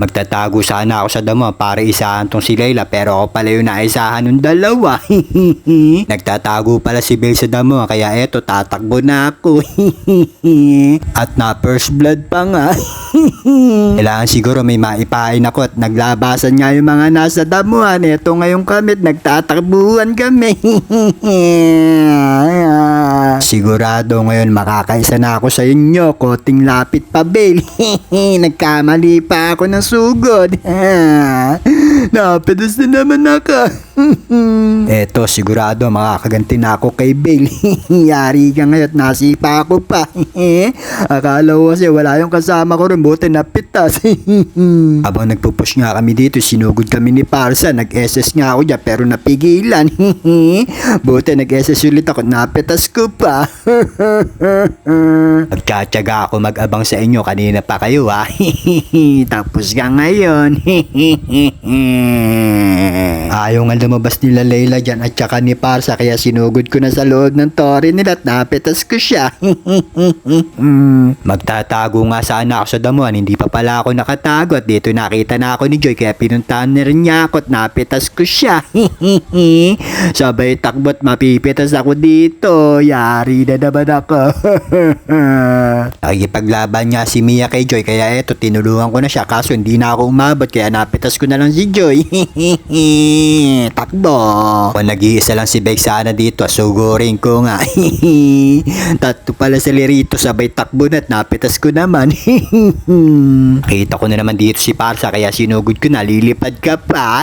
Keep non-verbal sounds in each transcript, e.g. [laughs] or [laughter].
Magtatago sana ako sa damo para isahan tong si Layla pero ako pala yung naisahan ng dalawa. [laughs] Nagtatago pala si Bel sa damo kaya eto tatakbo na ako. [laughs] at na first blood pa nga. [laughs] Kailangan siguro may maipain ako at naglabasan nga yung mga nasa damuhan. Eto ngayong kamit, nagtatakbuhan kami. Sigurado ngayon makakaisa na ako sa inyo. Koting lapit pa, Bel. Nagkamali pa ako ng so good. [laughs] Napitas na naman ako. [laughs] Eto, sigurado makakaganti na ako kay Bale. [laughs] Yari ka ngayon, nasipa ako pa. [laughs] Akala ko kasi wala yung kasama ko rin, buti napitas. Habang nagpupush nga kami dito, sinugod kami ni Parsa. Nag-SS nga ako dyan, pero napigilan. buti nag-SS ulit ako, napitas ko pa. Nagtsatsaga ako mag-abang sa inyo, kanina pa kayo ha. Tapos ka ngayon. Ayaw nga lumabas nila Layla dyan at saka ni Parsa kaya sinugod ko na sa loob ng tori nila at napitas ko siya. [laughs] Magtatago nga sana ako sa damuhan, hindi pa pala ako nakatago at dito nakita na ako ni Joy kaya pinuntahan na rin niya ako at napitas ko siya. [laughs] Sabay takbot mapipitas ako dito, yari na naman ako. [laughs] Nakikipaglaban nga si Mia kay Joy kaya eto tinulungan ko na siya kaso hindi na ako umabot kaya napitas ko na lang si Joy. [laughs] Takbo. Kung nag-iisa lang si Beg sana dito, sugurin ko nga. [laughs] Tatlo pala sa lirito sabay takbo na at napitas ko naman. [laughs] Kita ko na naman dito si Parsa kaya sinugod ko na lilipad ka pa.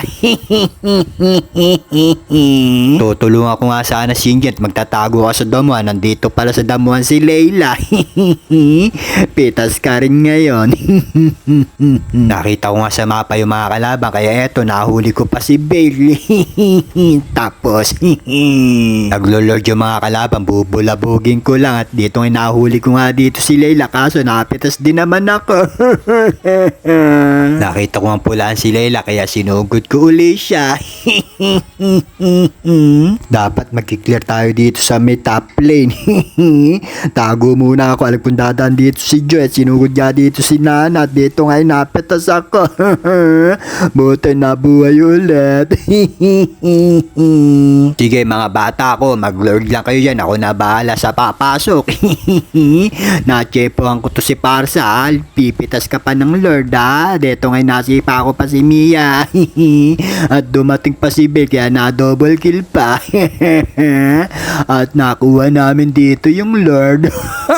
Tutulungan ko nga sana si Ingent magtatago ako sa damuhan. Nandito pala sa damuhan si Layla. Pitas ka rin ngayon. Nakita ko nga sa mapa yung mga kalaban kaya eto nahuli ko pa si Bailey. [laughs] Tapos [laughs] naglolord yung mga kalaban bubulabugin ko lang at dito nga nahuli ko nga dito si Layla kaso napitas din naman ako. [laughs] Nakita ko nga pulaan si Layla kaya sinugod ko uli siya. Dapat magkiklear tayo dito sa may top lane. Tago muna ako. Alam kong dadaan dito si Joy sinugod niya dito si Nana. At dito nga napitas ako. Buti nabuhay ulit. [laughs] Sige mga bata ko, mag-lord lang kayo dyan. Ako na bahala sa papasok. [laughs] Nachepohan ko to si Parsa. ah. Pipitas ka pa ng lord ha. Dito nga nasipa ako pa si Mia. [laughs] At dumating pa si Bel kaya na double kill pa. At nakuha namin dito yung lord.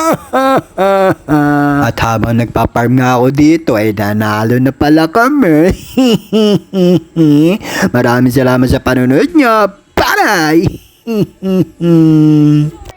[laughs] At habang nagpa-farm nga ako dito ay nanalo na pala kami. [laughs] Maraming salamat sa panonood nyo. Bye! [laughs]